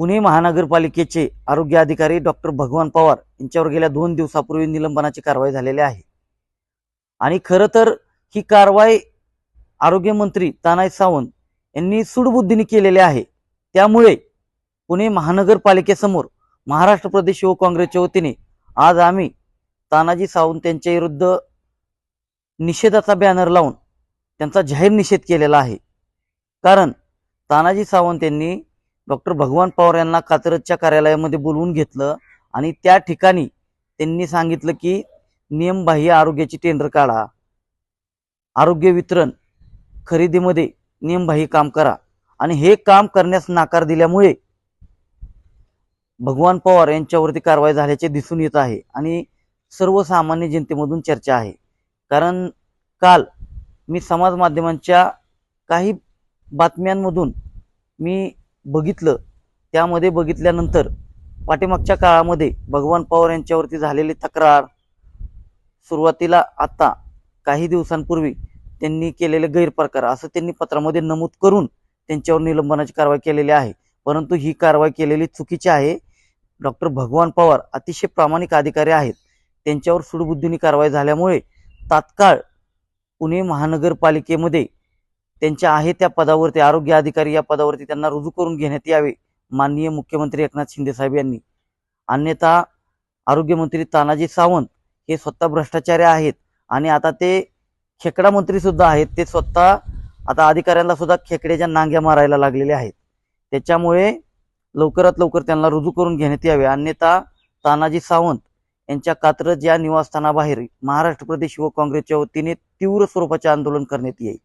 पुणे महानगरपालिकेचे आरोग्य अधिकारी डॉक्टर भगवान पवार यांच्यावर गेल्या दोन दिवसापूर्वी निलंबनाची कारवाई झालेली आहे. आणि खरं तर ही कारवाई आरोग्यमंत्री तानाय सावंत यांनी सुडबुद्धीने केलेली आहे. त्यामुळे पुणे महानगरपालिकेसमोर महाराष्ट्र प्रदेश युवक काँग्रेसच्या वतीने आज आम्ही तानाजी सावंत यांच्या विरुद्ध निषेधाचा बॅनर लावून त्यांचा जाहीर निषेध केलेला आहे. कारण तानाजी सावंत यांनी डॉक्टर भगवान पवार यांना कात्रजच्या कार्यालयामध्ये बोलवून घेतलं आणि त्या ठिकाणी त्यांनी सांगितलं की नियमबाह्य आरोग्याची टेंडर काढा. आरोग्य वितरण खरेदीमध्ये नियमबाह्य काम करा. आणि हे काम करण्यास नाकार दिल्यामुळे भगवान पवार यांच्यावरती कारवाई झाल्याचे दिसून येत आहे आणि सर्वसामान्य जनतेमधून चर्चा आहे. कारण काल मी समाज माध्यमांच्या काही बातम्यांमधून मी बघितलं त्यामध्ये बघितल्यानंतर पाठीमागच्या काळामध्ये भगवान पवार यांच्यावरती झालेली तक्रार सुरुवातीला आता काही दिवसांपूर्वी त्यांनी केलेले गैरप्रकार असं त्यांनी पत्रामध्ये नमूद करून त्यांच्यावर निलंबनाची कारवाई केलेली आहे. परंतु ही कारवाई केलेली चुकीची आहे. डॉक्टर भगवान पवार अतिशय प्रामाणिक अधिकारी आहेत. त्यांच्यावर सुडबुद्धीने कारवाई झाल्यामुळे तात्काळ पुणे महानगरपालिकेमध्ये त्यांच्या आहे त्या पदावरती आरोग्य अधिकारी या पदावरती त्यांना रुजू करून घेण्यात यावे माननीय मुख्यमंत्री एकनाथ शिंदे साहेब यांनी. अन्यथा आरोग्यमंत्री तानाजी सावंत हे स्वतः भ्रष्टाचारी आहेत आणि आता ते खेकडा मंत्री सुद्धा आहेत. ते स्वतः आता अधिकाऱ्यांना सुद्धा खेकड्याच्या नांग्या मारायला लागलेले आहेत. त्याच्यामुळे लवकरात लवकर त्यांना रुजू करून घेण्यात यावे. अन्यथा तानाजी सावंत यांच्या कात्रज या निवासस्थानाबाहेर महाराष्ट्र प्रदेश युवक काँग्रेसच्या वतीने तीव्र स्वरूपाचे आंदोलन करण्यात येईल.